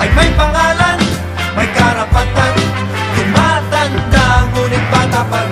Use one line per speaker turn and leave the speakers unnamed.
ay may pangalan, may karapatan Tumatanda ngunit bata pa